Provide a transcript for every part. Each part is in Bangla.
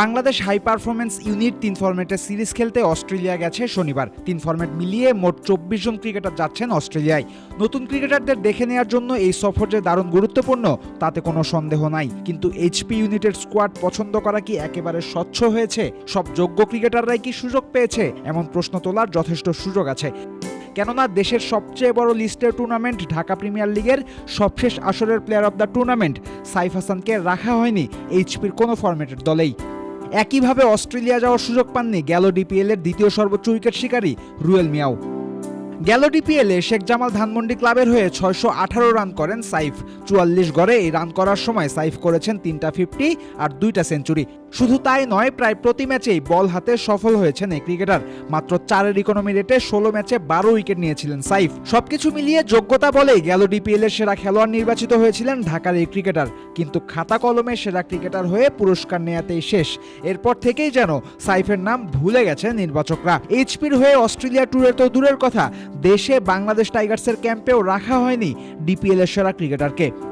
বাংলাদেশ হাই পারফরমেন্স ইউনিট তিন ফরম্যাটের সিরিজ খেলতে অস্ট্রেলিয়া গেছে শনিবার। তিন ফরম্যাট মিলিয়ে মোট চব্বিশ জন ক্রিকেটার যাচ্ছেন অস্ট্রেলিয়ায়। নতুন ক্রিকেটারদের দেখে নেওয়ার জন্য এই সফর যে দারুণ গুরুত্বপূর্ণ, তাতে কোনো সন্দেহ নাই। কিন্তু এইচপি ইউনিটের স্কোয়াড পছন্দ করা কি একেবারে স্বচ্ছ হয়েছে? সব যোগ্য ক্রিকেটাররাই কি সুযোগ পেয়েছে? এমন প্রশ্ন তোলার যথেষ্ট সুযোগ আছে। কেননা দেশের সবচেয়ে বড় লিস্টের টুর্নামেন্ট ঢাকা প্রিমিয়ার লিগের সবশেষ আসরের player of the tournament Saif হাসানকে রাখা হয়নি এইচপির কোনো ফরম্যাটের দলেই। একইভাবে অস্ট্রেলিয়া যাওয়ার সুযোগ পাননি গেল ডিপিএল এর দ্বিতীয় সর্বোচ্চ উইকেট শিকারী রুয়েল মিয়াও। গেল ডিপিএলে শেখ জামাল ধানমন্ডি ক্লাবের হয়ে ছয়শো আঠারো রান করেন সাইফ। চুয়াল্লিশ গড়ে এই রান করার সময় সাইফ করেছেন তিনটা ফিফটি আর দুইটা সেঞ্চুরি শুধু তাই নয়, প্রায় প্রতি ম্যাচেই বল হাতে সফল হয়েছেন এই ক্রিকেটার। মাত্র চারের ইকোনমি রেটে ষোলো ম্যাচে বারো উইকেট নিয়েছিলেন সাইফ। সবকিছু মিলিয়ে যোগ্যতা বলেই গেল ডিপিএল এর সেরা খেলোয়াড় নির্বাচিত হয়েছিলেন ঢাকার এই ক্রিকেটার। কিন্তু খাতা কলমে সেরা ক্রিকেটার হয়ে পুরস্কার নেয়াতেই শেষ। এরপর থেকেই যেন সাইফের নাম ভুলে গেছে নির্বাচকরা। এইচপির হয়ে অস্ট্রেলিয়া ট্যুরের তো দূরের কথা। দেশে বাংলাদেশ টাইগার্সের ক্যাম্পেও রাখা হয়নি ডিপিএল এর সেরা ক্রিকেটারকে।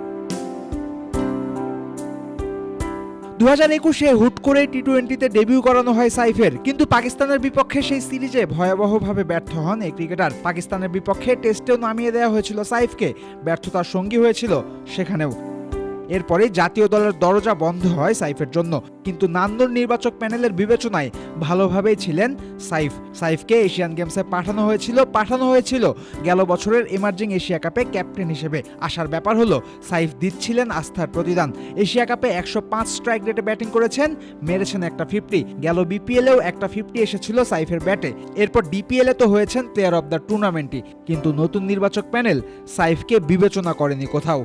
দু হাজার একুশে হুট করে টি টোয়েন্টিতে ডেবিউ করানো হয় সাইফের, কিন্তু পাকিস্তানের বিপক্ষে সেই সিরিজে ভয়াবহভাবে ব্যর্থ হন এই ক্রিকেটার। পাকিস্তানের বিপক্ষে টেস্টেও নামিয়ে দেওয়া হয়েছিল সাইফকে, ব্যর্থতার সঙ্গী হয়েছিল সেখানেও। এরপরে জাতীয় দলের দরজা বন্ধ হয় সাইফের জন্য। কিন্তু নান্দর নির্বাচক প্যানেলের বিবেচনায় ভালোভাবেই ছিলেন সাইফ। সাইফকে এশিয়ান গেমসে পাঠানো হয়েছিল পাঠানো হয়েছিল গেল বছরের এমার্জিং এশিয়া কাপে ক্যাপ্টেন হিসেবে। আসার ব্যাপার হলো, সাইফ দিচ্ছিলেন আস্থার প্রতিদান। এশিয়া কাপে একশো পাঁচ স্ট্রাইক রেটে ব্যাটিং করেছেন, মেরেছেন একটা ফিফটি। গেল বিপিএলেও একটা ফিফটি এসেছিল সাইফের ব্যাটে। এরপর ডিপিএলে তো হয়েছেন প্লেয়ার অব দ্য টুর্নামেন্টই। কিন্তু নতুন নির্বাচক প্যানেল সাইফকে বিবেচনা করেনি কোথাও।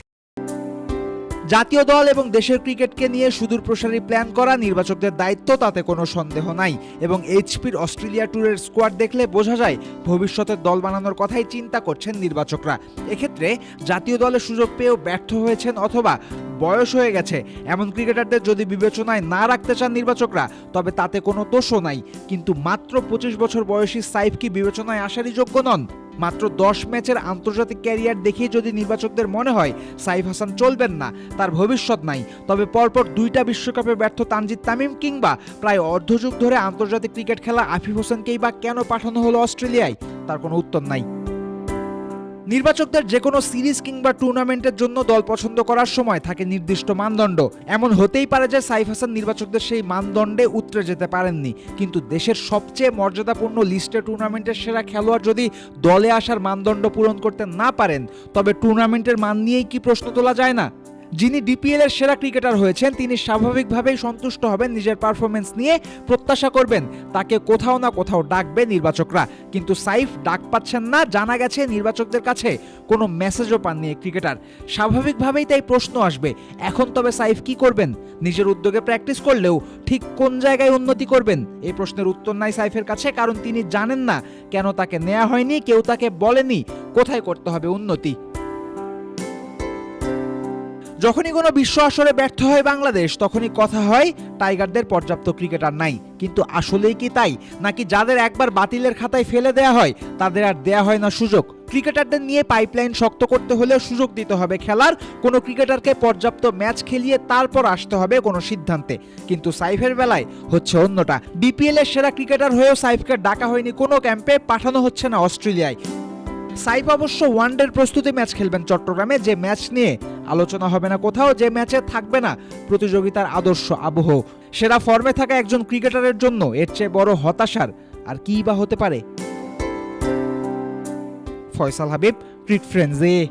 জাতীয় দল এবং দেশের ক্রিকেটকে নিয়ে সুদূর প্রসারী প্ল্যান করা নির্বাচকদের দায়িত্ব, তাতে কোনো সন্দেহ নাই। এবং এইচপির অস্ট্রেলিয়া ট্যুরের স্কোয়াড দেখলে বোঝা যায়, ভবিষ্যতের দল বানানোর কথাই চিন্তা করছেন নির্বাচকরা। এক্ষেত্রে জাতীয় দলের সুযোগ পেয়েও ব্যর্থ হয়েছেন অথবা বয়স হয়ে গেছে। এমন ক্রিকেটারদের যদি বিবেচনায় না রাখতে চান নির্বাচকরা, তবে তাতে কোনো দোষও নাই। কিন্তু মাত্র পঁচিশ বছর বয়সী সাইফ কি বিবেচনায় আসারই যোগ্য নন? মাত্র দশ ম্যাচের আন্তর্জাতিক ক্যারিয়ার দেখে যদি নির্বাচকদের মনে হয় সাইফ হাসান চলবেন না, তার ভবিষ্যৎ নাই। তবে পরপর দুইটা বিশ্বকাপে ব্যর্থ তানজিদ তামিম কিংবা প্রায় অর্ধযুগ ধরে আন্তর্জাতিক ক্রিকেট খেলা আফিফ হোসেনকেই বা কেন পাঠানো হলো অস্ট্রেলিয়ায়, তার কোনো উত্তর নাই। নির্বাচকদের যে কোনো সিরিজ কিংবা টুর্নামেন্টের জন্য দল পছন্দ করার সময় থাকে নির্দিষ্ট মানদণ্ড। এমন হতেই পারে যে সাইফ হাসান নির্বাচকদের সেই মানদণ্ডে উতরে যেতে পারেননি। কিন্তু দেশের সবচেয়ে মর্যাদাপূর্ণ লিস্টে টুর্নামেন্টের সেরা খেলোয়াড় যদি দলে আসার মানদণ্ড পূরণ করতে না পারেন, তবে টুর্নামেন্টের মান নিয়েই কি প্রশ্ন তোলা যায় না? যিনি ডিপিএল এর সেরা ক্রিকেটার হয়েছেন, তিনি স্বাভাবিকভাবেই সন্তুষ্ট হবেন, নিজের পারফরমেন্স নিয়ে প্রত্যাশা করবেন। তাকে কোথাও না কোথাও ডাকবে নির্বাচকরা। কিন্তু সাইফ ডাক পাচ্ছেন না, জানা গেছে নির্বাচকদের কাছে কোনো মেসেজও পাননি ক্রিকেটার স্বাভাবিকভাবেই তাই প্রশ্ন আসবে, এখন তবে সাইফ কি করবেন? নিজের উদ্যোগে প্র্যাকটিস করলেও ঠিক কোন জায়গায় উন্নতি করবেন? এই প্রশ্নের উত্তর নাই সাইফের কাছে, কারণ তিনি জানেন না কেন তাকে নেওয়া হয়নি, কেউ তাকে বলেনি কোথায় করতে হবে উন্নতি। যখনই কোনো বিশ্ব আসরে ব্যর্থ হয় বাংলাদেশ, তখনই কথা হয় টাইগারদের পর্যাপ্ত ক্রিকেটার নাই। কিন্তু আসলেই কি তাই? নাকি যাদের একবার বাতিলের খাতায় ফেলে দেয়া হয়, তাদের আর দেয়া হয় না সুযোগ? ক্রিকেটারদের নিয়ে পাইপলাইন শক্ত করতে হলে সুযোগ দিতে হবে খেলার। কোনো ক্রিকেটারকে পর্যাপ্ত ম্যাচ খেলিয়ে তারপর আসতে হবে কোনো সিদ্ধান্তে। কিন্তু সাইফের বেলায় হচ্ছে অন্যটা। বিপিএল এর সেরা ক্রিকেটার হয়েও সাইফকে ডাকা হয়নি কোনো ক্যাম্পে, পাঠানো হচ্ছে না অস্ট্রেলিয়ায়। সাইফ অবশ্য ওয়ানডের প্রস্তুতি ম্যাচ খেলবেন চট্টগ্রামে, যে ম্যাচ নিয়ে আলোচনা হবে না কোথাও, যে ম্যাচে থাকবে না প্রতিযোগিতার আদর্শ আবহ। সেরা ফর্মে থাকা একজন ক্রিকেটারের জন্য এর চেয়ে বড় হতাশার আর কি বা হতে পারে? ফয়সাল হাবিব ক্রিক ফ্রেন্ডসে।